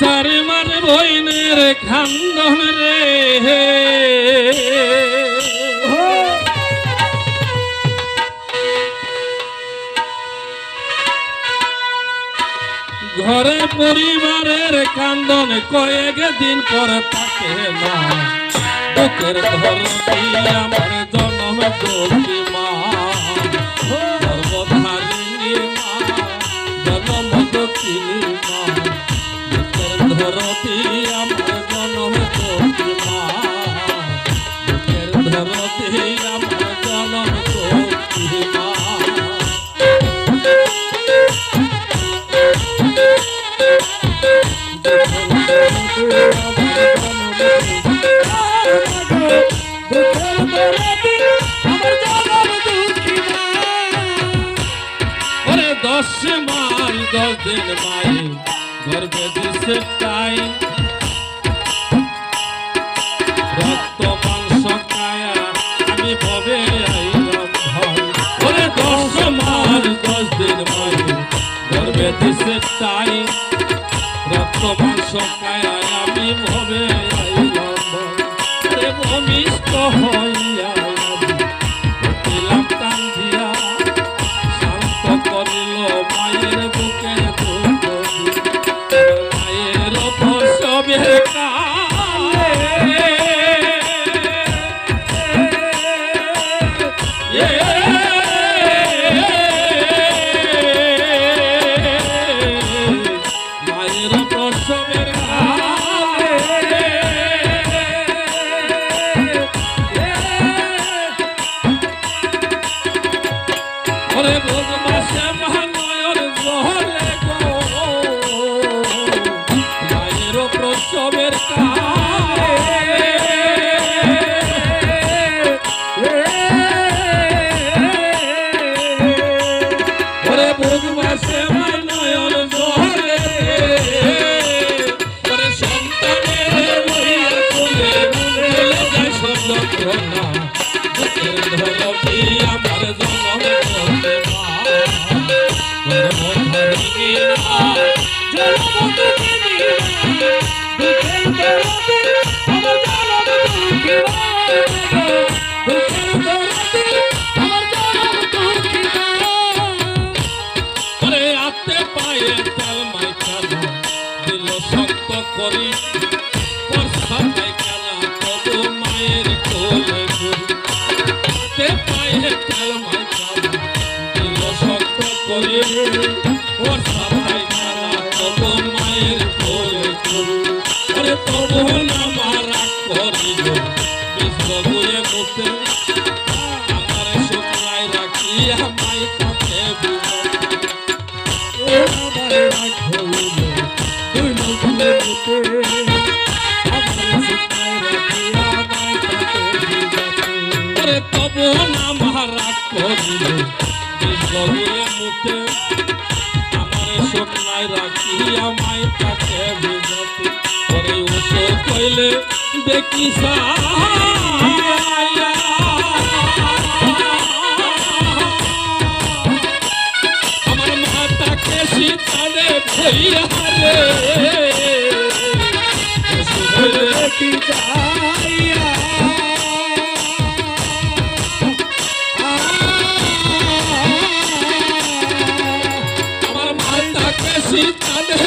চারি মার বইনের খান্দন রে। ঘরে পরিবারের কান্দন কয়েক দিন পর থাকে মা। বুকের ধরতি আমার জন্ম দুঃখী দশ মাস দশ দিন মাই গর্বে দিছে তাই। ভূমিষ্ঠ হইয়া করোনা বুকের ধরতি আমার জনম করতে মা জন্ম ধরিনি না ওরে করি। বর্ষা পাইখানা তবু মায়ের কোলে ঘুরি তবু না মারা করিল বিশ্ব গুয়ে মুতে আমার শুক্রায় রাখি। আমায় কাছে বিপদ ওরে তবু না মারা করিল বিশ্বগুয়ে মুতে আমার স্বপ্নায় রাখি আমায় কাছে বিজতি ওরে ওসো কইলে, দেখি আমার মাতাকে শীতালে ভইয়া রে। কি যাইয়া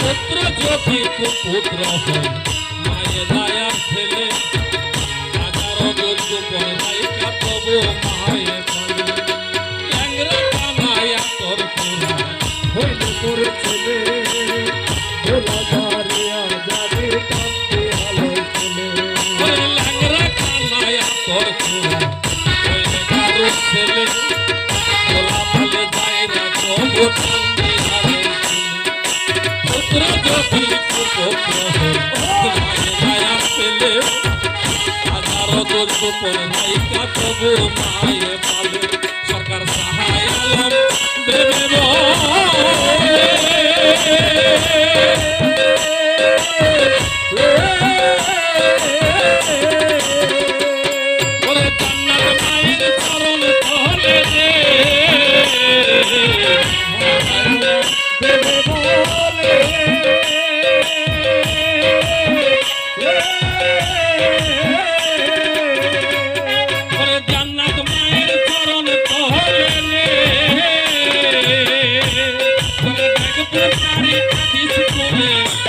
পুত্র যদি পুত্র হয় মায়ে দায়ার ছেলে হাজারো যোগ্য পড়াইকা তবু মায়ে পালে ল্যাংরা কানায়া তোর খোদা হইলে তোর ছেলে ওরে ল্যাংরা কানায়া তোর খোদা হইলে কারো ছেলে দুর্গোপন নায়িকা তবু মায়ে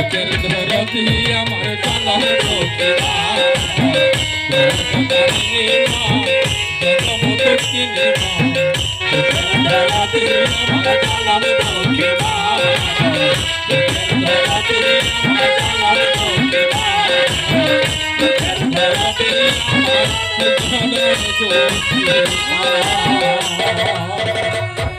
বুকের ধরতি আমার কালার বুকে Thank you.